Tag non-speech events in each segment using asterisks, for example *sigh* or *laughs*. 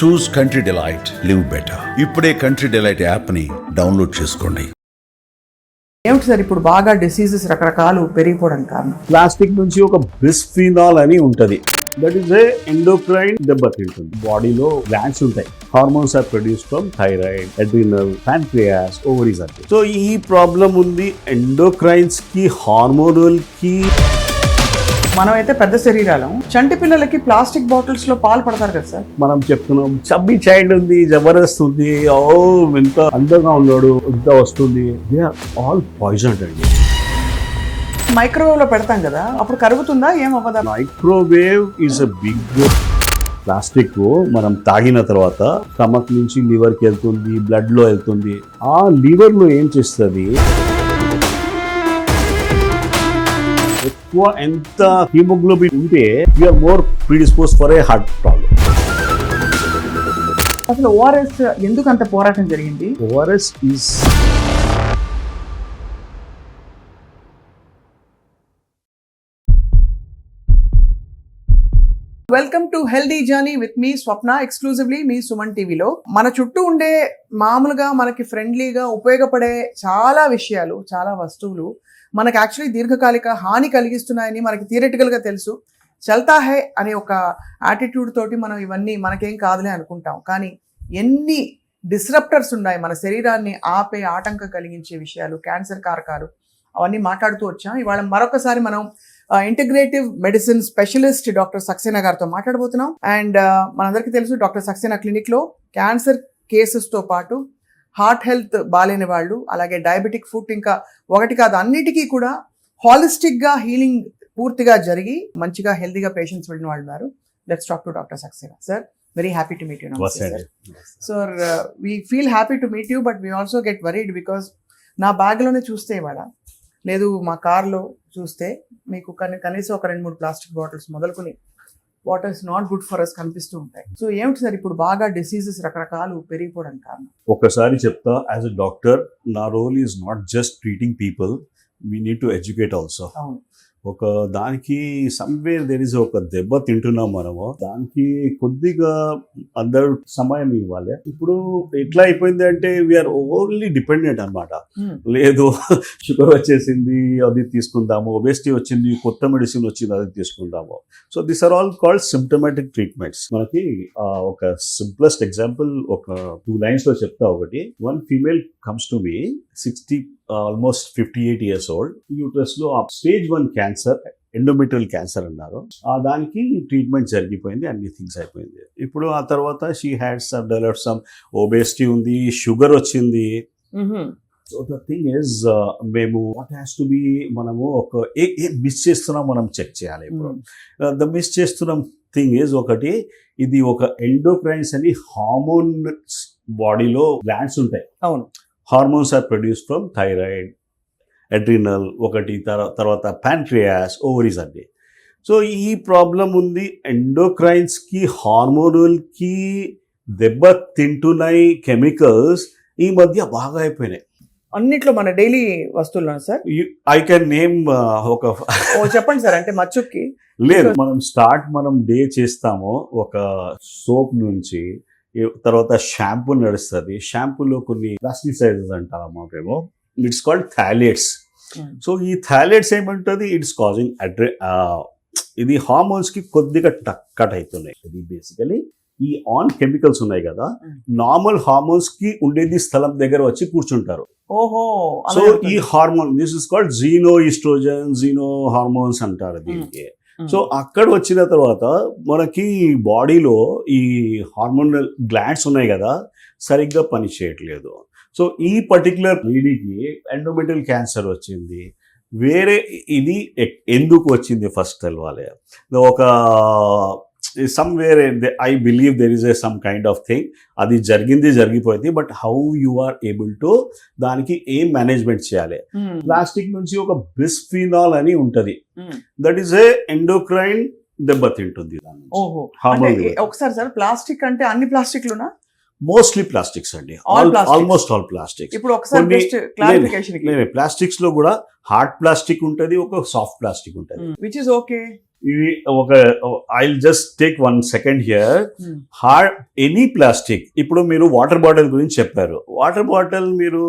Choose Country Delight live better ఇప్పుడే country delight యాప్ని download చేసుకోండి. ఏమిటి సార్ ఇప్పుడు బాగా డిసీజెస్ రకరకాలు పెరిగిపోవడానికి కారణం? ప్లాస్టిక్ నుంచి ఒక బిస్ఫినాల్ అని ఉంటది. దట్ ఈస్ ఏ ఎండోక్రైన్ దెబ్బతింటుంది బాడీలో గ్లాండ్స్ ఉంటాయి. Hormones are produce from thyroid adrenal pancreas ovaries అంటే సో ఈ ప్రాబ్లం ఉంది. ఎండోక్రైన్స్కి హార్మోనల్కి. మనమైతే పెద్ద శరీరాలం. చంటి పిల్లలకి ప్లాస్టిక్ బాటిల్స్లో పాలు పడతారు కదా సార్? మనం చెప్తున్నాం చబ్బి చైల్డ్ ఉంది జబర్దస్త్ ఉంది ఓ ఎంత అందంగా ఉన్నాడు ఇంత వస్తుంది. దే ఆర్ ఆల్ పాయిజన్ అండి. మైక్రోవేవ్లో పెడతాం కదా అప్పుడు కరుగుతుందా ఏం అవ్వదా? Microwave is a big plastic. మనం తాగిన తర్వాత స్టమక్ నుంచి లివర్కి వెళ్తుంది బ్లడ్లో వెళ్తుంది. ఆ లివర్లో ఏం చేస్తుంది? ఎక్కువ ఎంత హీమోగ్లోబిన్ ఉంటే you are more predispose for a heart problem అసలు ఓఆర్ఎస్ ఎందుకు అంత పోరాటం జరిగింది? ORS is welcome to healthy journey with me Swapna exclusively మీ సుమన్ టీవీలో మన చుట్టూ ఉండే మామూలుగా మనకి ఫ్రెండ్లీగా ఉపయోగపడే చాలా విషయాలు చాలా వస్తువులు మనకు యాక్చువల్లీ దీర్ఘకాలిక హాని కలిగిస్తున్నాయని మనకి థియరిటికల్గా తెలుసు. చల్తా హై అనే ఒక యాటిట్యూడ్ తోటి మనం ఇవన్నీ మనకేం కాదులే అనుకుంటాం. కానీ ఎన్ని డిస్రప్టర్స్ ఉన్నాయి మన శరీరాన్ని ఆపే ఆటంకం కలిగించే విషయాలు క్యాన్సర్ కారకాలు అవన్నీ మాట్లాడుతూ వచ్చాం. ఇవాళ మరొకసారి మనం integrative medicine specialist doctor Saxena గారితో మాట్లాడబోతున్నాం. అండ్ మనందరికీ తెలుసు డాక్టర్ సక్సేనా క్లినిక్లో క్యాన్సర్ కేసెస్తో పాటు హార్ట్ హెల్త్ బాలేని వాళ్ళు అలాగే డయాబెటిక్ ఫుడ్ ఇంకా ఒకటి కాదు అన్నిటికీ కూడా హాలిస్టిక్గా హీలింగ్ పూర్తిగా జరిగి మంచిగా హెల్తీగా పేషెంట్స్ వెళ్ళిన వాళ్ళు ఉన్నారు. Let's talk to doctor Saxena sir very happy to meet you sir sir we feel happy to meet you but we also get worried because నా బ్యాగ్లోనే చూస్తే ఇవాళ లేదు మా కార్లో చూస్తే మీకు కని కనీసం ఒక రెండు మూడు ప్లాస్టిక్ బాటిల్స్ మొదలుకొని water is not good for us కనిపిస్తూ ఉంటాయి. సో ఏమిటి సార్ ఇప్పుడు బాగా డిసీజెస్ రకరకాలు పెరిగిపోవడానికి కారణం? ఒకసారి చెప్తా యాజ్ అ డాక్టర్ నా role is not just treating people we need to educate also ఒక దానికి సమ్వేర్ దెర్ ఇస్ ఒక దెబ్బ తింటున్నాం మనము. దానికి కొద్దిగా అందరూ సమయం ఇవ్వాలి. ఇప్పుడు ఎట్లా అయిపోయింది అంటే వీఆర్ ఓన్లీ డిపెండెంట్ అన్నమాట. Hmm. లేదు షుగర్ వచ్చేసింది అది తీసుకుందాము ఒబేసిటీ వచ్చింది కొత్త మెడిసిన్ వచ్చింది అది తీసుకుందాము. So this are all called symptomatic treatments మనకి ఒక సింప్లెస్ట్ ఎగ్జాంపుల్ ఒక టూ లైన్స్లో చెప్తా ఒకటి. One female comes to me sixty almost fifty eight years old యూట్రస్లో stage one cancer endometrial cancer అన్నారు. ఆ దానికి ట్రీట్మెంట్ జరిగిపోయింది అన్ని థింగ్స్ అయిపోయింది. ఇప్పుడు ఆ తర్వాత she had some develop some obesity ఉంది షుగర్ వచ్చింది. సో ద థింగ్ ఇస్ మేము వాట్ హ్యాస్ టు బి మనము ఒక ఏ మిస్ చేస్తున్నాం మనం చెక్ చేయాలి ఇప్పుడు. ద మిస్ చేస్తున్న థింగ్ ఈజ్ ఒకటి ఇది ఒక ఎండోక్రైన్స్ అని హార్మోన్స్ బాడీలో గ్లాండ్స్ ఉంటాయి. అవును. Hormones are produce from thyroid adrenal ఒకటి తర్వా- తర్వాత ప్యాంక్రియాస్ ఓవరీస్ అండి సో ఈ ప్రాబ్లం ఉంది. ఎండోక్రైన్స్కి హార్మోనల్కి దెబ్బ తింటున్నాయి కెమికల్స్ ఈ మధ్య బాగా అయిపోయినాయి. అన్నిట్లో మన డైలీ వస్తువులు సార్? ఐ కెన్ నేమ్ ఒక చెప్పండి సార్. అంటే మచ్చుకి. లేదు మనం స్టార్ట్ మనం డే చేస్తాము ఒక సోప్ నుంచి తర్వాత షాంపూ నడుస్తుంది షాంపూలో కొన్ని ప్లాస్టిసైజెస్ అంటారు మాకేమో it's called phthalates Hmm. So ఈ థాలేట్స్ ఏమంటుంది ఇట్స్ కాజింగ్ అడ్రే ఇది హార్మోన్స్కి కొద్దిగా టక్కట్ అవుతున్నాయి ఇది బేసికలీ ఈ ఆన్ కెమికల్స్ ఉన్నాయి కదా Hmm. నార్మల్ హార్మోన్స్కి ఉండేది స్థలం దగ్గర వచ్చి కూర్చుంటారు ఓహో సో. ఈ hormone this is called xenoestrogen xeno hormones అంటారు దీనికి Hmm. Hmm. సో అక్కడ వచ్చిన తర్వాత మనకి బాడీలో ఈ హార్మోనల్ గ్లాండ్స్ ఉన్నాయి కదా సరిగ్గా పనిచేయట్లేదు. సో ఈ పర్టికులర్ లేడీకి ఎండోమెటల్ క్యాన్సర్ వచ్చింది. వేరే ఇది ఎందుకు వచ్చింది ఫస్ట్ తెలవాలి. ఒక somewhere I believe there is a some kind of thing అది జరిగింది జరిగిపోయింది. But how you are able to దానికి ఏం మేనేజ్మెంట్ చేయాలి? Hmm. ప్లాస్టిక్ నుంచి ఒక బిస్ఫినాల్ అని ఉంటది. Hmm. That is a endocrine దెబ్బతింటుంది అంటే ఒకసారి సార్ ప్లాస్టిక్ అంటే అన్ని ప్లాస్టిక్లునా? మోస్ట్లీ ప్లాస్టిక్స్ అండి. ఆల్మోస్ట్ ఆల్ ప్లాస్టిక్స్ ఇప్పుడు ఒకసారి ప్లాస్టిక్స్లో కూడా హార్డ్ ప్లాస్టిక్ ఉంటది ఒక సాఫ్ట్ ప్లాస్టిక్ ఉంటది. విచ్ ఇస్ ఓకే ఇది ఒక I just take one second here. Hard any plastic ఇప్పుడు మీరు వాటర్ బాటిల్ గురించి చెప్పారు. వాటర్ బాటిల్ మీరు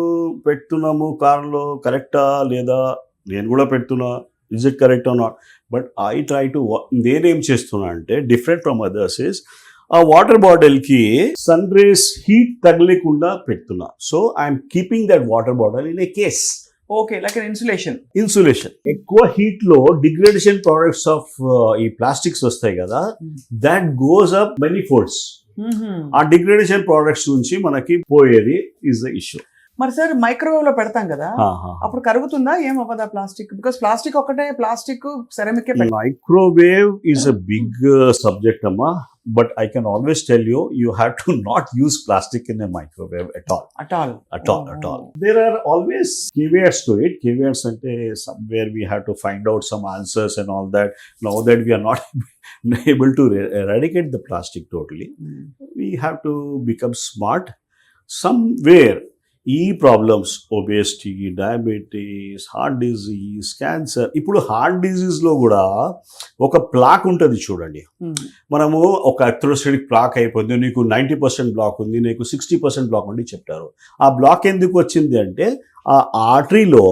పెడుతున్నాము కార్లో కరెక్టా లేదా? నేను కూడా పెడుతున్నా is it correct not but I try to నేనేం చేస్తున్నా అంటే డిఫరెంట్ ఫ్రమ్ అదర్స్ ఇస్ ఆ వాటర్ బాటిల్కి సన్ రేస్ హీట్ తగలేకుండా పెడుతున్నా so I'm keeping that water bottle in a case okay like insulation insulation ఎక్కువ హీట్లో డిగ్రేడేషన్ ప్రోడక్ట్స్ ఆఫ్ ఈ ప్లాస్టిక్స్ వస్తాయి కదా. That goes up many folds ఆ డిగ్రేడేషన్ ప్రోడక్ట్స్ నుంచి మనకి పోయేది ఇస్ ద ఇష్యూ మరి సార్ మైక్రోవేవ్లో పెడతాం కదా అప్పుడు కరుగుతుందా? ఏం అవ్వదా ప్లాస్టిక్ బికాస్ ప్లాస్టిక్ ఒకటే plastic ceramic microwave is a big subject అమ్మా. But I can always tell you, you have to *laughs* not use plastic in a microwave at all. At all. At all. Oh. At all. Oh. There are always caveats to it. Caveats, ante eh, somewhere we have to find out some answers and all that. Now that we are not *laughs* able to er-, eradicate the plastic totally, mm. we have to become smart somewhere ఈ problems obesity diabetes heart disease cancer ఇప్పుడు heart డిజీజ్లో కూడా ఒక plaque ఉంటుంది చూడండి. మనము ఒక అథ్రోస్టెటిక్ black అయిపోయింది నీకు నైంటీ పర్సెంట్ బ్లాక్ ఉంది నీకు సిక్స్టీ పర్సెంట్ బ్లాక్ ఉంది చెప్తారు. ఆ బ్లాక్ ఎందుకు వచ్చింది అంటే ఆ ఆర్టరీలో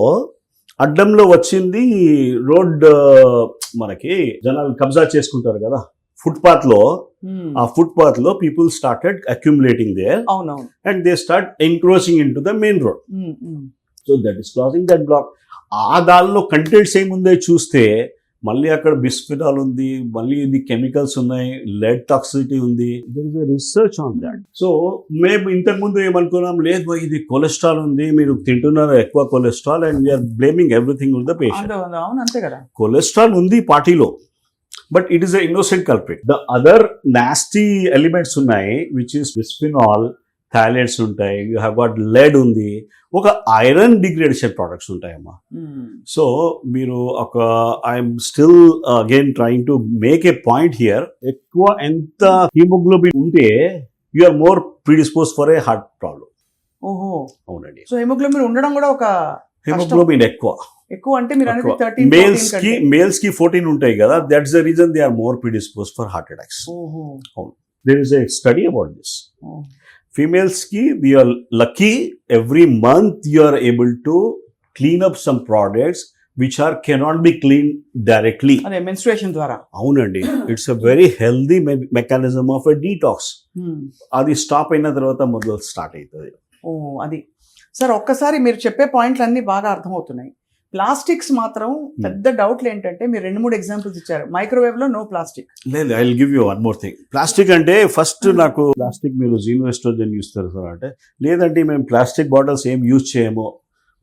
అడ్డంలో వచ్చింది రోడ్ మనకి జనాలు కబ్జా చేసుకుంటారు కదా. ఫుట్పాత్లో ఆ ఫుట్పాత్లో పీపుల్ స్టార్టెడ్ అక్యుములేటింగ్ దేర్ అవునవును and they start encroaching into the main road. So that is closing that block ఆ దానిలో కంటెంట్స్ ఏముందో చూస్తే మళ్ళీ అక్కడ బిస్ఫినాల్ ఉంది మళ్ళీ ఇది కెమికల్స్ ఉన్నాయి లెడ్ టాక్సిటీ ఉంది. Is research on that so మేము ఇంతకు ముందు ఏమనుకున్నాం లేదు "బా, ఇది కొలెస్ట్రాల్ ఉంది మీరు తింటున్నారు ఎక్కువ cholesterol and we are blaming everything with the patient cholesterol ఉంది పార్టీలో. But it is innocent culprit the other nasty elements ఉన్నాయి విచ్ ఇస్ బిస్ఫినాల్ థాయిలెట్స్ ఉంటాయి యూ హ్యావ్ గాట్ లెడ్ ఉంది. ఒక ఐరన్ డిగ్రేడేషన్ ప్రోడక్ట్స్ ఉంటాయమ్మా. సో మీరు ఒక I'm still again trying to make a point here ఎక్కువ ఎంత హిమోగ్లోబిన్ ఉంటే you are more predispose for a heart problem ఓహో. అవునండి. సో హిమోగ్లోబిన్ ఉండడం కూడా ఒక హిమోగ్లోబిన్ ఎక్కువ. ఎక్కువ అంటే మీరు అనేది థర్టీన్ మేల్స్కి మేల్స్కి ఫోర్టీన్ ఉంటాయి కదా that's the reason they are more predispose for heart attacks ఓహో. There is a study about this. ఫీమేల్స్కి we are lucky every month you are able to clean up some products which are cannot be clean directly అదే menstruation ద్వారా. అవునండి. It's a very healthy mechanism of a detox. అది stop అయిన తర్వాత మొదలు start అవుతుంది. ఓ అది. Sir ఒక్కసారి మీరు చెప్పే పాయింట్లు అన్ని బాగా అర్థమవుతున్నాయి. ప్లాస్టిక్స్ మాత్రం పెద్ద డౌట్లు ఏంటంటే మీరు రెండు మూడు ఎగ్జాంపుల్స్ ఇచ్చారు. మైక్రోవేవ్లో నో ప్లాస్టిక్ లేదు I will give you one more thing plastic అంటే ఫస్ట్ నాకు ప్లాస్టిక్ మీరు జీనో ఎస్ట్రోజన్ యూస్ చేస్తారు అంటే లేదంటే మేము ప్లాస్టిక్ బాటిల్స్ ఏం యూజ్ చేయము.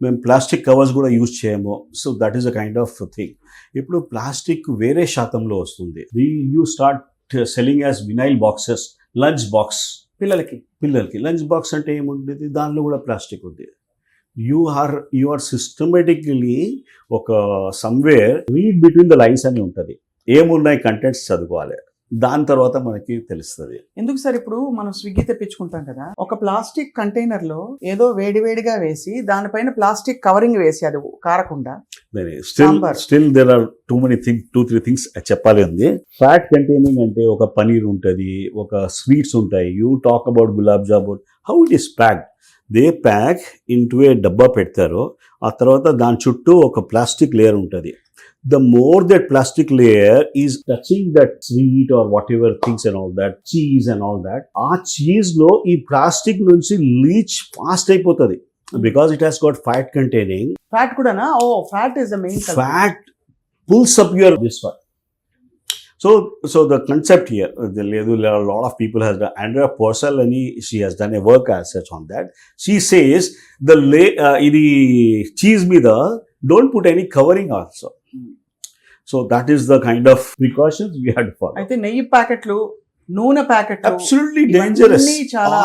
మేము ప్లాస్టిక్ కవర్స్ కూడా యూజ్ చేయము. So that is a kind of thing ఇప్పుడు ప్లాస్టిక్ వేరే శాతంలో వస్తుంది. You start selling as vinyl boxes lunch box పిల్లలకి. పిల్లలకి. లంచ్ బాక్స్ అంటే ఏముంటుంది? దానిలో కూడా ప్లాస్టిక్ ఉంది. You are you are systematically ఒక somewhere read between the lines అని ఉంటుంది. ఏమున్నాయి కంటెంట్స్ చదువుకోవాలి. దాని తర్వాత మనకి తెలుస్తుంది. ఎందుకు సార్ ఇప్పుడు మనం స్విగ్గీ తెప్పించుకుంటాం కదా? ఒక ప్లాస్టిక్ కంటైనర్లో ఏదో వేడివేడిగా వేసి దానిపైన ప్లాస్టిక్ కవరింగ్ వేసి అది కారకుండా still. Still there are too many thing two three things చెప్పాలి ఉంది. ఫ్యాట్ కంటైనింగ్ అంటే ఒక పనీర్ ఉంటుంది ఒక స్వీట్స్ ఉంటాయి. You talk about gulab jamun how it is pack they pack into a డబ్బా పెడతారు ఆ తర్వాత దాని చుట్టూ ఒక ప్లాస్టిక్ లేయర్ ఉంటుంది. The more that plastic layer is touching that sweet or whatever things and all that cheese and all that ఆ చీజ్లో ఈ ప్లాస్టిక్ నుంచి లీచ్ ఫాస్ట్ అయిపోతుంది. Because it has got fat containing. Fat కూడానా? ఓ fat is the main fat pulls up your this one. So, so the concept here, a lot of people has done. Andrea Porcellani, she has done a work as such on that. She says the lay, uh, the cheese మీద don't put any covering also. Hmm. So that is the kind of precautions we had to follow. అయితే నెయ్యి ప్యాకెట్లు నూనె ప్యాకెట్లు absolutely dangerous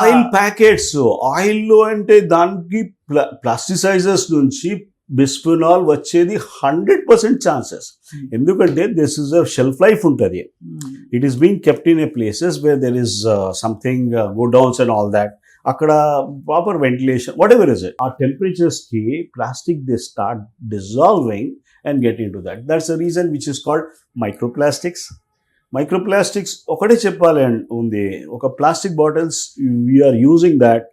oil packets ఆయిల్లో అంటే దానికి ప్లాస్టిసైజర్స్ నుంచి బిస్ఫినాల్ వచ్చేది హండ్రెడ్ పర్సెంట్ ఛాన్సెస్ Hmm. ఎందుకంటే this is a shelf life ఉంటుంది it is being kept in a places where there is something godowns and all that అక్కడ proper ventilation whatever is it ఆ టెంపరేచర్స్కి plastic they start dissolving and get into that. That's the reason which is called microplastics. Microplastics ఒకటే చెప్పాలి ఉంది ఒక plastic bottles we're using that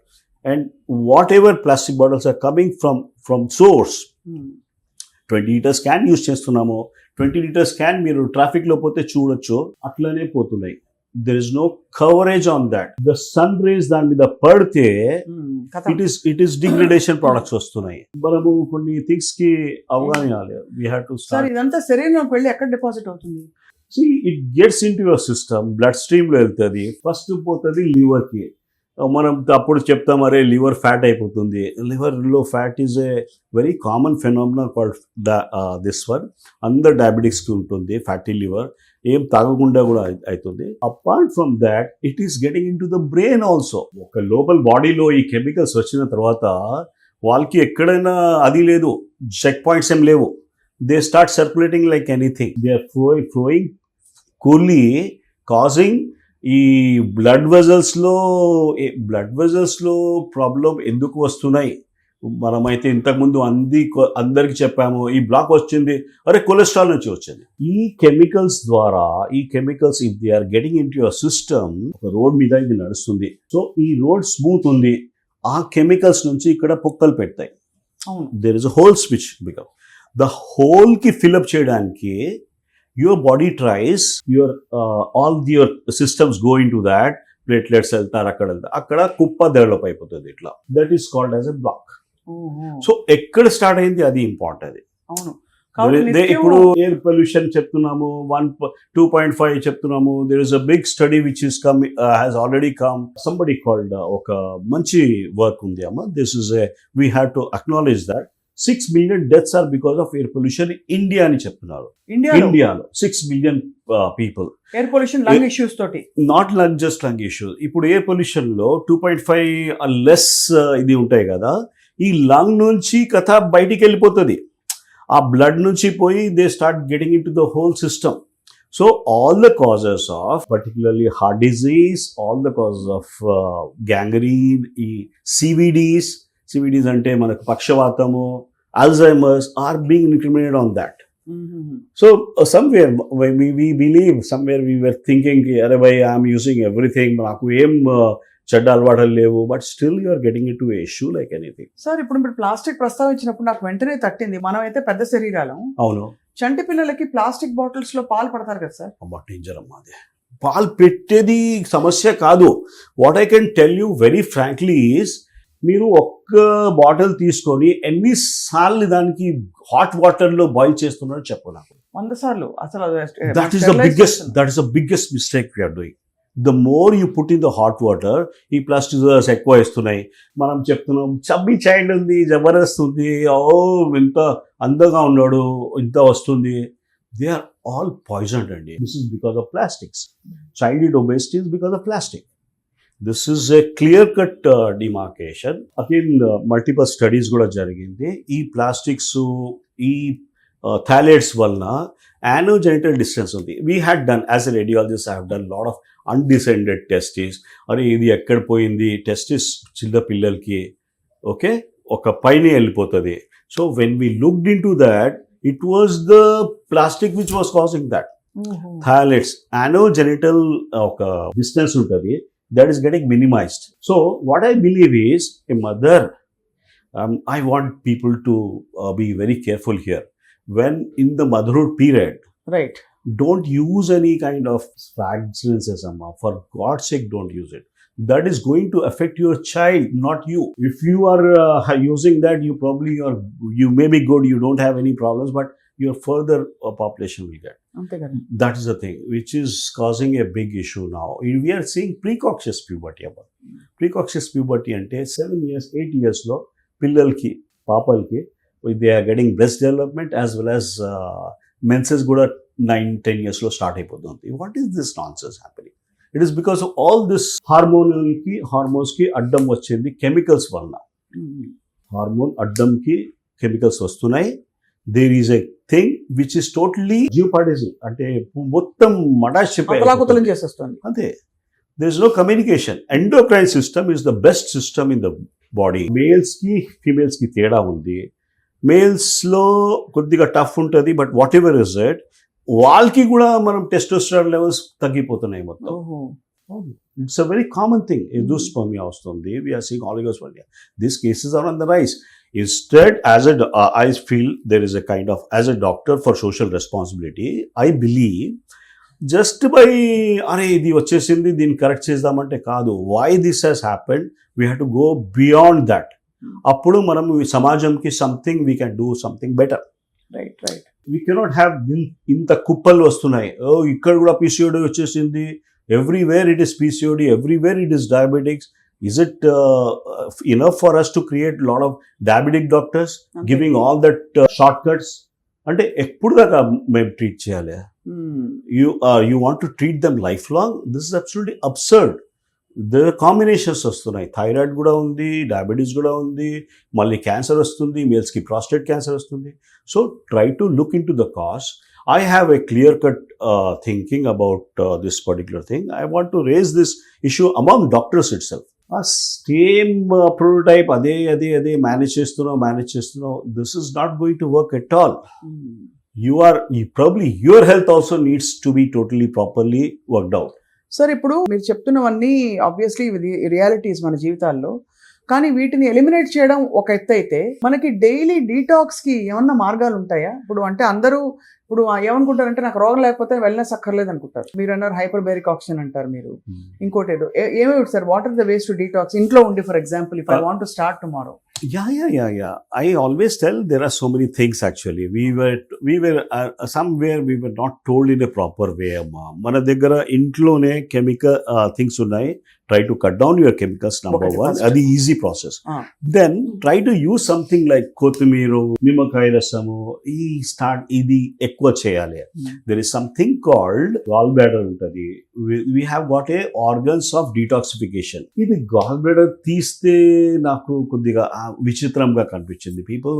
and whatever plastic bottles are coming from from source twenty litres can use చేస్తున్నాము. Twenty litres can మీరు ట్రాఫిక్లో పోతే చూడొచ్చు. అట్లనే పోతున్నాయి. There is no coverage on that the sun rays దాని మీద పడితే it is it is degradation products వస్తున్నాయి. మనము కొన్ని థింగ్స్కి అవగాహన కావాలి. వీ హ్యావ్ టు స్టార్ట్ ఇదంతా శరీరంలోకి వెళ్ళి ఎక్కడ డిపాజిట్ అవుతుంది? It gets in to your system blood స్ట్రీమ్లో వెళ్తుంది ఫస్ట్ పోతుంది లివర్కి. మనం అప్పుడు చెప్తాం అరే లివర్ ఫ్యాట్ అయిపోతుంది. లివర్లో fat is a very common phenomena called this one అందరు డయాబెటిక్స్కి ఉంటుంది ఫ్యాటీ లివర్. ఏం తాగకుండా కూడా అవుతుంది apart from that it is getting in to the brain also. ఒక లోపల బాడీలో ఈ కెమికల్స్ వచ్చిన తర్వాత వాళ్ళకి ఎక్కడైనా అది లేదు చెక్ పాయింట్స్ ఏం లేవు. They start circulating like anything. They are flowing flowing coolly causing ఈ బ్లడ్ వెజల్స్లో బ్లడ్ వెజల్స్లో ప్రాబ్లం ఎందుకు వస్తున్నాయి? మనమైతే ఇంతకుముందు అంది అందరికి చెప్పాము ఈ బ్లాక్ వచ్చింది. అరే కొలెస్ట్రాల్ నుంచి వచ్చింది. ఈ కెమికల్స్ ద్వారా ఈ chemicals if they are getting in to your system ఒక రోడ్ మీద ఇది నడుస్తుంది. సో ఈ రోడ్ స్మూత్ ఉంది. ఆ కెమికల్స్ నుంచి ఇక్కడ పొక్కలు పెడతాయి. There is a hole which become the హోల్కి fill up చేయడానికి your body tries your all the your systems go in to that platelets వెళ్తారు అక్కడ వెళ్తారు. అక్కడ కుప్ప డెవలప్ అయిపోతుంది ఇట్లా. That is called as a block. So ఎక్కడ స్టార్ట్ అయింది? అది ఇంపార్టెంట్ అవును. ఇప్పుడు ఎయిర్ పొల్యూషన్ చెప్తున్నాము వన్ టూ పాయింట్ ఫైవ్ చెప్తున్నాము there is a big study which is come has already come somebody called uh, ఒక మంచి వర్క్ ఉంది అమ్మ. This is a we have to acknowledge that six million deaths are because of air pollution India అని చెప్తున్నారు. ఇండియాలో? Six million people air pollution lung issues తోటి. Not lung just lung issues ఇప్పుడు air పొల్యూషన్లో two point five less ఇది ఉంటాయి కదా. ఈ లంగ్ నుంచి కథ బయటికి వెళ్ళిపోతుంది. ఆ బ్లడ్ నుంచి పోయి they start getting in to the whole system so all the causes of particularly heart disease all the causes of gangrene ఈ సివిడీస్ సివిడీస్ అంటే మనకు పక్షవాతము Alzheimer's are being incriminate on that So uh, somewhere we, we believe somewhere we were thinking using everything నాకు ఏం uh, చెడ్డ అలవాట్లు లేవు but still you are getting it to issue like anything sir ఇప్పుడు మీరు plastic ప్రస్తావించినప్పుడు నాకు వెంటనే తట్టింది. మనం అయితే పెద్ద శరీరాలం. అవును. చంటి పిల్లలకి ప్లాస్టిక్ బాటిల్స్లో పాలు పడతారు కదా సార్ అమ్మా డేంజర్ అమ్మా అది. పాలు పెట్టేది సమస్య కాదు. What I can tell you very frankly is మీరు ఒక్క బాటిల్ తీసుకొని ఎన్నిసార్లు దానికి హాట్ వాటర్లో బాయిల్ చేస్తున్నారో చెప్పు నాకు. వంద సార్లు అసలు is the biggest that is the biggest mistake we are doing. The more you put in the hot water ఈ ప్లాస్టిక్ ఎక్కువ వేస్తున్నాయి. మనం చెప్తున్నాం చబ్బీ చైల్డ్ ఉంది జబర్దస్త్ ఉంది ఓ ఇంత అందంగా ఉన్నాడు ఇంత వస్తుంది. దే ఆర్ ఆల్ పాయిజన్డ్ అండి. This is because of plastics child obesity is because of plastic this is a clear cut demarcation again multiple studies కూడా జరిగింది. ఈ ప్లాస్టిక్స్ ఈ థాలేట్స్ వలన యానోజెనిటల్ డిస్టెన్స్ ఉంది. We had done as a radiologist I have done lot of undescended testis అరే ఇది ఎక్కడ పోయింది? టెస్టిస్ చిన్న పిల్లలకి ఓకే ఒక పైన వెళ్ళిపోతుంది. So when we looked in to that it was the plastic which was causing that phthalates anogenital ఒక డిస్టెన్స్ ఉంటుంది. that is getting minimized. So, what I believe is a mother, um, I want people to uh, be very careful here. When in the motherhood period, right, don't use any kind of fragrances, Amma. For God's sake, don't use it. That is going to affect your child, not you. If you are uh, using that, you probably are, you may be good, you don't have any problems, but your further uh, population will get. that is the thing which is causing a big issue now. We are seeing precocious puberty precocious puberty అంటే seven years eight ఇయర్స్లో పిల్లలకి పాపలకి they are getting breast development as well as menses కూడా nine ten ఇయర్స్లో start అయిపోతుంది. What is this nonsense happening it is because of all this హార్మోన్కి హార్మోన్స్కి అడ్డం వచ్చింది chemicals వలన. హార్మోన్ అడ్డంకి కెమికల్స్ వస్తున్నాయి. There is a thing which is totally geopathism అంటే మొత్తం అతలాకుతలం చేసేస్తుంది. అంతే. There is no communication endocrine system is the best system in the body మేల్స్కి ఫీమేల్స్కి తేడా ఉంది. మేల్స్లో కొద్దిగా టఫ్ ఉంటుంది but whatever is it వాళ్ళకి కూడా మనం టెస్టోస్టరాన్ లెవెల్స్ తగ్గిపోతున్నాయి మొత్తం. It's a very common thing ఎదుస్పర్మియా వస్తుంది. We're seeing oligospermia these cases are on the rise instead as a I feel there is a kind of as a doctor for social responsibility I believe just by అరే ఇది వచ్చేసింది దీన్ని correct చేద్దామంటే కాదు. Why this has happened we have to go beyond that అప్పుడు మనం సమాజంకి something we can do something better right right we cannot have ఇంత కుప్పలు వస్తున్నాయి. ఓ ఇక్కడ కూడా పీసీఓడి వచ్చేసింది. Everywhere it is PCOD everywhere it is diabetics is it enough for us to create lot of diabetic doctors giving all that shortcuts అంటే ఎప్పుడు దాకా మేము ట్రీట్ చేయాలి. You you want to treat them life long this is absolutely absurd the combinations వస్తున్నాయి. Thyroid కూడా ఉంది diabetes కూడా ఉంది మళ్ళీ క్యాన్సర్ వస్తుంది మేల్స్కి ప్రాస్టేట్ క్యాన్సర్ వస్తుంది. So try to look in to the I have a clear cut thinking about this particular thing I want to raise this issue among doctors itself ఆ same prototype అదే అదే అదే manage చేస్తున్నావు manage చేస్తున్నావు. This is not going to work at all you are you probably your health also needs to be totally properly worked out. Sir ఇప్పుడు మీరు చెప్తున్నవన్నీ obviously realities మన జీవితాల్లో. కానీ వీటిని ఎలిమినేట్ చేయడం ఒక ఎత్తు అయితే మనకి డైలీ డీటాక్స్కి ఏమన్నా మార్గాలు ఉంటాయా? ఇప్పుడు అంటే అందరూ ఇప్పుడు ఏమనుకుంటారంటే నాకు రోగం లేకపోతే వెల్నెస్ అక్కర్లేదు అనుకుంటారు. మీరు అన్నారు హైపర్ బేరిక్ ఆక్సిజన్ అంటారు మీరు. ఇంకోటి ఏదో ఏమేమి sir. What are the ways to detox ఇంట్లో ఉండి for example if I Uh, want to start tomorrow yeah yeah yeah yeah i always tell there are so many things actually. We were we were uh, somewhere we were not told in a proper way అమ్మా. మన దగ్గర ఇంట్లోనే chemical things ఉన్నాయి. Try to cut down your chemicals number Okay, one. అది easy process. Then try to use something like కొత్తిమీర నిమ్మకాయ రసము ఈ స్టార్ట్ ఇది ఎక్కువ చేయాలి. There is something called gall bladder ఉంటుంది. We have got a organs of detoxification ఇది గాల్ బ్లాడర్ తీస్తే నాకు కొద్దిగా విచిత్రంగా కనిపించింది. People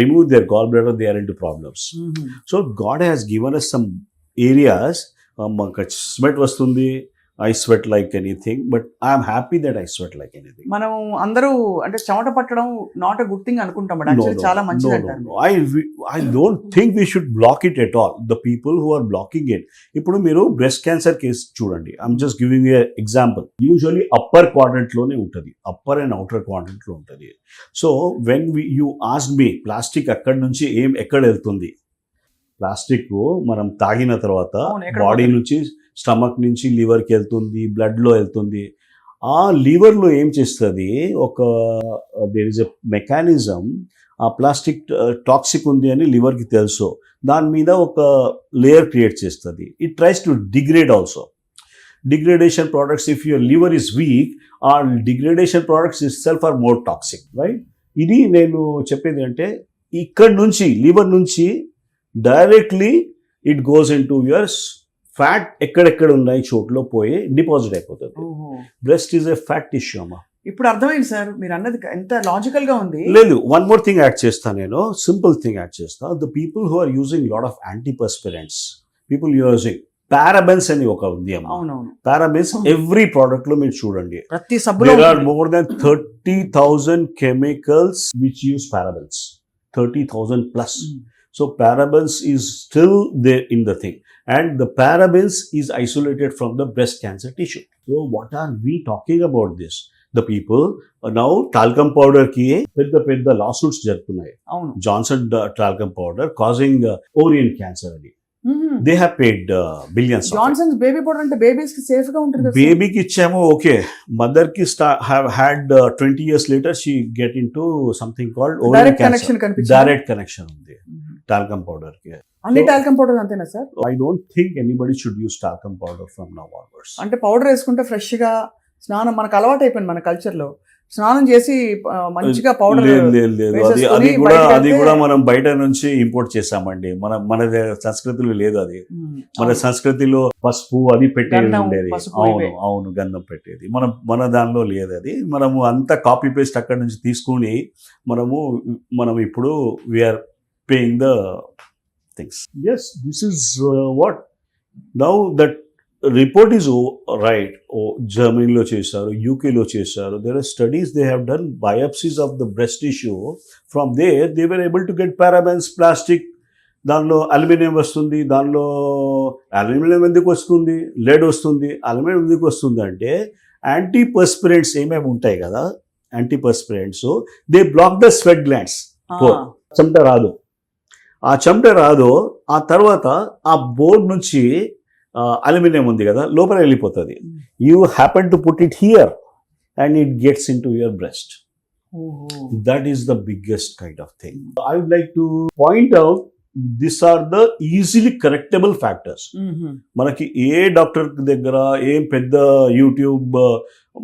remove their gall bladder they are in to problems so God has given us some areas మాకు sweat వస్తుంది. I sweat like anything but I'm happy that I sweat like anything మనం అందరూ అంటే చెమట పట్టడం నాట్ ఎ గుడ్ థింగ్ అనుకుంటాం చాలా మంచిది I I don't think we should block it at all the people who are blocking it ఇప్పుడు మీరు బ్రెస్ట్ క్యాన్సర్ కేసు చూడండి. I'm just giving a example usually upper క్వాడ్రంట్లోనే ఉంటుంది. అప్పర్ అండ్ అవుటర్ క్వాడ్రంట్లో ఉంటుంది. So when we you asked me plastic అక్కడి నుంచి ఏం ఎక్కడ వెళ్తుంది? ప్లాస్టిక్ మనం తాగిన తర్వాత బాడీ? నుంచి స్టమక్ నుంచి లివర్కి వెళ్తుంది బ్లడ్లో వెళ్తుంది. ఆ లివర్లో ఏం చేస్తుంది? ఒక దేర్ ఇస్ ఎ మెకానిజం ఆ ప్లాస్టిక్ టాక్సిక్ ఉంది అని లివర్కి తెలుసు. దాని మీద ఒక లేయర్ క్రియేట్ చేస్తుంది. It tries to degrade also degradation products if your liver is weak ఆ degradation products is self or more toxic right ఇది నేను చెప్పేది అంటే ఇక్కడ నుంచి లివర్ నుంచి directly it goes in to yours fat ఎక్కడెక్కడ ఉన్నాయి చోట్ల పోయి డిపాజిట్ అయిపోతుంది. Breast is a fat tissue అమ్మా. ఇప్పుడు అర్థమైంది సార్ మీరు అన్నది ఎంత లాజికల్గా ఉంది? లేదు వన్ మోర్ థింగ్ యాడ్ చేస్తా నేను. సింపుల్ థింగ్ యాడ్ చేస్తా. The people who are using lot of antiperspirants people using parabens అని ఒక ఉంది పారాబెన్స్ ఎవ్రీ ప్రోడక్ట్లో మీరు చూడండి. ప్రతి సబ్బులో there are ఉంటుంది. more than 30,000 chemicals which use parabens. 30,000 plus. So parabens is still there in the thing. And the parabens is isolated from the breast cancer tissue. So what are we talking about this? The people uh, now talcum powder ki పెద్ద పెద్ద lawsuits జరుగుతున్నాయి అవును Johnson talcum powder causing ovarian cancer అని. They have paid billions Johnson's baby powder అంటే బేబీస్కి సేఫ్గా ఉంటుంది? బేబీకి ఇచ్చాము ఓకే మదర్కి have had twenty years later she get in to something called connection కనిపించింది డైరెక్ట్ కనెక్షన్ ఉంది టాల్కమ్ పౌడర్కి. అన్ని టాల్కమ్ పౌడర్ అంతేనా sir? I don't think anybody should use talcum powder from now onwards అంటే పౌడర్ వేసుకుంటే ఫ్రెష్గా స్నానం మనకు అలవాటు అయిపోయింది మన కల్చర్లో స్నానం చేసి మంచిగా పౌడర్ లేదు లేదు అది అది కూడా అది కూడా మనం బయట నుంచి ఇంపోర్ట్ చేసామండి. మన మన సంస్కృతిలో లేదు అది. మన సంస్కృతిలో పసుపు అది పెట్టేది ఉండేది. అవును. అవును గంధం పెట్టేది. మనం మన దానిలో లేదు అది. మనము అంతా కాపీ పేస్ట్ అక్కడి నుంచి తీసుకుని మనము మనం ఇప్పుడు we are paying the things as this is what now that report is right oh జర్మనీలో చేశారు యూకేలో చేశారు. There are studies they have done biopsies of the breast issue from there they were able to get parabens plastic దానిలో aluminium వస్తుంది దానిలో aluminium ఎందుకు వస్తుంది? Lead వస్తుంది. అల్యూమినియం ఎందుకు వస్తుంది అంటే యాంటీ పర్స్పిరెంట్స్ ఏమేమి ఉంటాయి కదా? Antiperspirants they block the sweat glands. చెమట రాదు. ఆ చెమట రాదు ఆ తర్వాత ఆ బోర్డ్ నుంచి అల్యూమినియం ఉంది కదా లోపల వెళ్ళిపోతుంది. You happen to put it here and it gets into your breast. That is the biggest kind of thing I would like to point out this are the easily correctable factors. మనకి ఏ doctor దగ్గర ఏం పెద్ద YouTube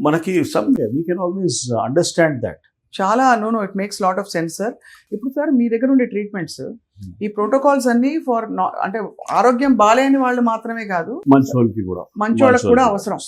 మనకి some we can always understand that చాలా no no it makes lot of sense sir ఇప్పుడు sir మీ దగ్గర ఉండే ట్రీట్మెంట్స్ ఈ ప్రోటోకాల్స్ అన్ని ఫర్ అంటే ఆరోగ్యం బాలేని వాళ్ళు మాత్రమే కాదు మంచి వాళ్ళకి కూడా మంచి వాళ్ళకి కూడా. అవసరం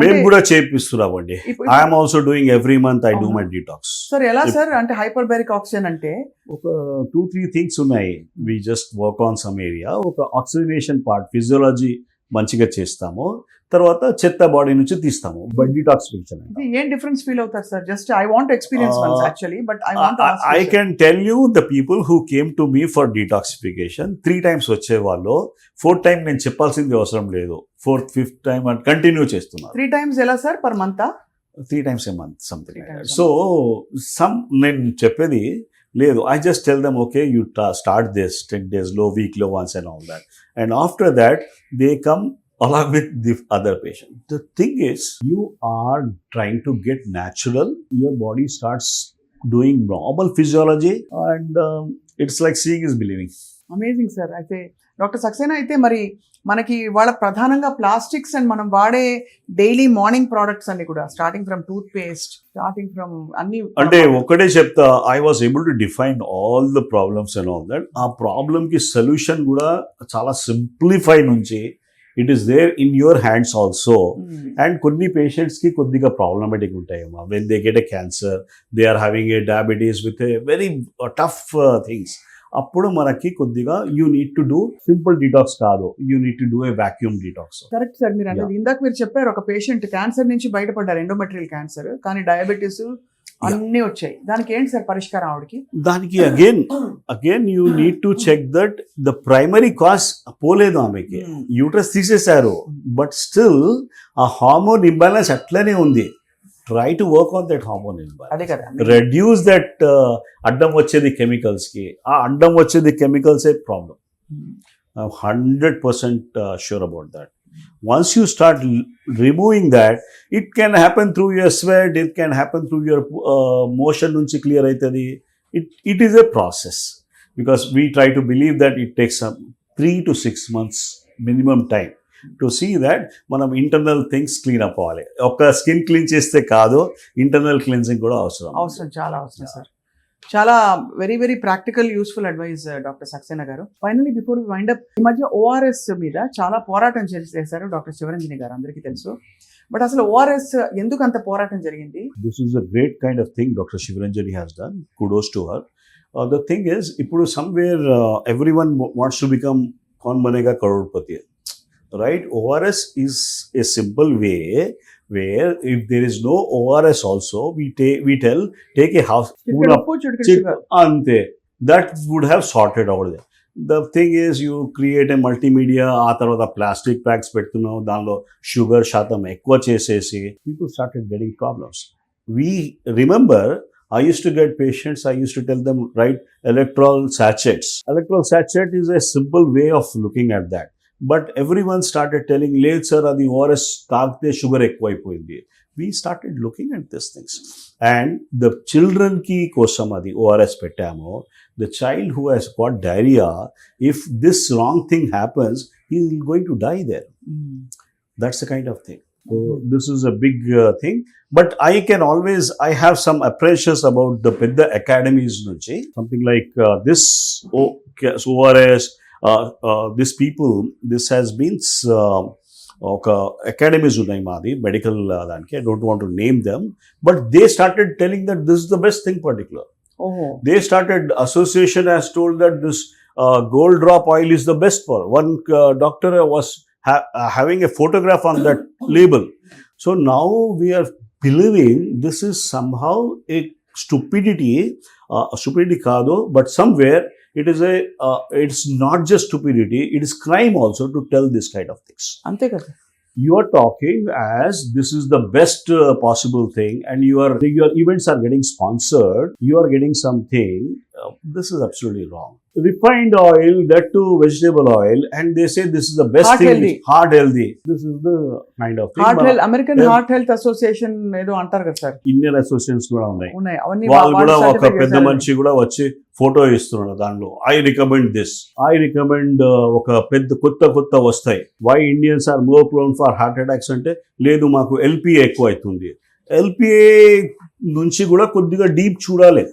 మేము కూడా చేపిస్తున్నామండి. ఇప్పుడు I'm also doing every month I do? My detox sir ఎలా సార్ అంటే హైపర్ బెరిక్ ఆక్సిజన్ అంటే? ఒక టూ త్రీ థింగ్స్ ఉన్నాయి. We just work on some area ఒక ఆక్సిజనేషన్ పార్ట్ ఫిజియోలజీ మంచిగా చేస్తాము. తర్వాత చెత్త బాడీ నుంచి తీస్తాము. బట్ డీటాక్సిఫికేషన్ ఏం డిఫరెన్స్ ఫీల్ అవుతారు sir just I want experience actually but I want I can tell you the people who came to me for detoxification three times వచ్చేవాళ్ళు fourth time నేను చెప్పాల్సింది అవసరం లేదు. ఫోర్త్ ఫిఫ్త్ టైం అని continue చేస్తున్నారు. Three times ఎలా sir per month three times a month something so some నేను చెప్పేది లేదు. I just tell them okay you start this ten డేస్లో వీక్లో once and all that and after that they come along with the other patient. The thing is, you are trying to get natural. Your body starts doing normal physiology, and um, it's like seeing is believing. Amazing sir అయితే doctor Saxena అయితే మరి మనకి వాళ్ళ ప్రధానంగా plastics and మనం వాడే daily morning products అన్ని కూడా starting from toothpaste starting from అన్ని అంటే ఒక్కటే చెప్తా I was able to define all the problems and all that ఆ ప్రాబ్లమ్కి సొల్యూషన్ కూడా చాలా సింప్లిఫై నుంచి it is there in your hands also. And కొన్ని పేషెంట్స్కి కొద్దిగా problematic ఉంటాయమ్మా when they get a cancer they are having a diabetes with a very tough things అప్పుడు మనకి కొద్దిగా you need to do simple detox కాదు. You need to do a vacuum detox correct sir మీరు అనేది ఇందాక మీరు చెప్పారు ఒక పేషెంట్ క్యాన్సర్ నుంచి బయటపడ్డారు ఎండోమెట్రియల్ క్యాన్సర్ కానీ డయాబెటీస్ అన్నీ వచ్చాయి. దానికి ఏంటి సార్ పరిష్కారం ఆవిడకి? దానికి again again you need to check that the primary cause పోలేదు ఆమెకి. Hmm. యూట్రస్ తీసేశారు. బట్ స్టిల్ ఆ హార్మోన్ ఇంబ్యాలెన్స్ అట్లనే ఉంది. Try to work on that hormone imbalance reduce that అడ్డం వచ్చేది కెమికల్స్కి. ఆ అడ్డం వచ్చేది chemicals A problem hundred percent sure about that once you start removing that it can happen through your sweat it can happen through your motion uh, నుంచి clear అవుతుంది it it is a process because we try to believe that it takes three to six months minimum time to see that మనం internal things clean up అవ్వాలి. ఒక skin clean చేస్తే కాదు internal cleansing కూడా అవసరం. అవసరం చాలా అవసరం సార్ చాలా very very practical useful advice doctor Saxena గారు. ఫైనలీ బిఫోర్ వైండ్ అప్ ఈ మధ్య ఓఆర్ఎస్ మీద చాలా పోరాటం చేశారు డాక్టర్ శివరంజని గారు అందరికీ తెలుసు. బట్ అసలు ఓఆర్ఎస్ ఎందుకు అంత పోరాటం జరిగింది? This is a great kind of thing doctor Shivaranjani has done kudos to her the thing is ఇప్పుడు somewhere every one wants to become Kaun Banega Crorepati right ORS is a simple way where if there is no ORS also we టే we tell take a half చిటికెడు ఉప్పు, చిటికెడు చిట్- sugar. అంతే that would have sorted out the thing is you create a multimedia ఆ తర్వాత plastic packs పెడుతున్నావు దానిలో షుగర్ శాతం ఎక్కువ చేసేసి people started getting problems we remember I used to get patients, I used to tell them, write electoral sachets. Electoral sachet is a simple way of looking at that. But everyone started telling, లేదు sir అది ORS తాగితే sugar ఎక్కువైపోయింది we started looking at this things and the చిల్డ్రన్కి కోసం అది ORS పెట్టాము the child who has got diarrhoea if this wrong thing happens he going to die there Mm. that's the kind of thing so this is a big uh, thing but i can always i have some appraisals about the pedda academies nunchi something like uh, this O- ors uh, uh, this people this has been uh, ఒక academies ఉన్నాయి మాది medical దానికి I don't want to name them but they started telling that this the best thing particular ఓహో they started association has told that this uh, gold drop oil is the best for one uh, doctor was ha- uh, having a photograph on that label. So now we are believing this is somehow a stupidity, uh, stupidity kado, but somewhere it is a, uh, it's not just stupidity, it is crime also to tell this kind of things. అంతే కదా You are talking as this is the best uh, possible thing, and your your events are getting sponsored. You are getting something. Uh, this is absolutely wrong. Refined oil, that too vegetable oil, and they say this is the best Heart thing. healthy. Heart healthy. This is the kind of thing. Heart health American Yeah. Heart health association ఏదో అంటారు కదా sir Indian associations కూడా ఉన్నాయి ఉన్నాయి అవన్నీ వాళ్ళు కూడా ఒక పెద్ద. మనిషి కూడా వచ్చి ఫోటో ఇస్తున్నాడు దానిలో. I recommend this. I recommend ఒక పెద్ద కొత్త కొత్త వస్తాయి. Why Indians are more prone for heart attacks అంటే లేదు మాకు ఎల్పిఏ ఎక్కువ అవుతుంది ఎల్పిఏ నుంచి కూడా కొద్దిగా డీప్ చూడాలి.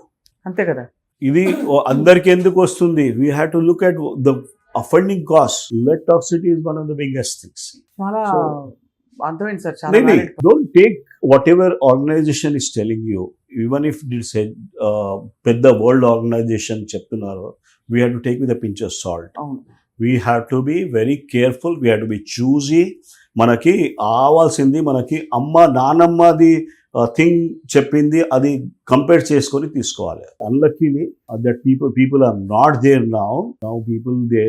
అంతే కదా. ఇది అందరికి ఎందుకు వస్తుంది? We have to look at the offending cost lead toxicity is one of the biggest things చాలా అర్థమైంది sir don't take whatever organization is telling you, even if it's a uh, పెద్ద వరల్డ్ ఆర్గనైజేషన్ చెప్తున్నారు we have to take with a pinch of salt అవును. We have to be very careful we have to be choosy మనకి ఆవాల్సింది మనకి అమ్మ నానమ్మది thing చెప్పింది అది compare చేసుకొని తీసుకోవాలి. Unluckily that people people are not there now now people they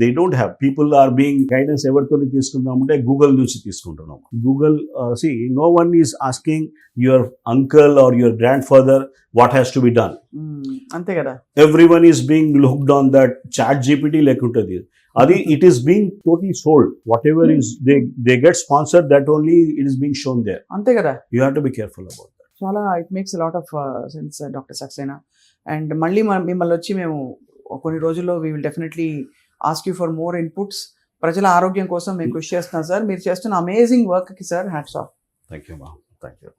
they don't have people are being guidance ఎవరితో తీసుకుంటున్నామంటే గూగుల్ నుంచి తీసుకుంటున్నాం Google see no one is asking your uncle or your grandfather what has to be done. అంతే కదా. Every one is being looked on that chat GPT లేకుంటుంది. అది it is being totally sold whatever is they they get sponsor that only it is being shown there అంతే కదా. You have to be careful about చాలా it makes lot of sense doctor Saxena and మళ్ళీ మన- మిమ్మల్ని వచ్చి మేము కొన్ని రోజుల్లో we will definitely ask you for more inputs ప్రజల ఆరోగ్యం కోసం మేము కృషి చేస్తున్నాం సార్ మీరు చేస్తున్న అమేజింగ్ వర్క్కి sir hats off thank you మా థ్యాంక్ యూ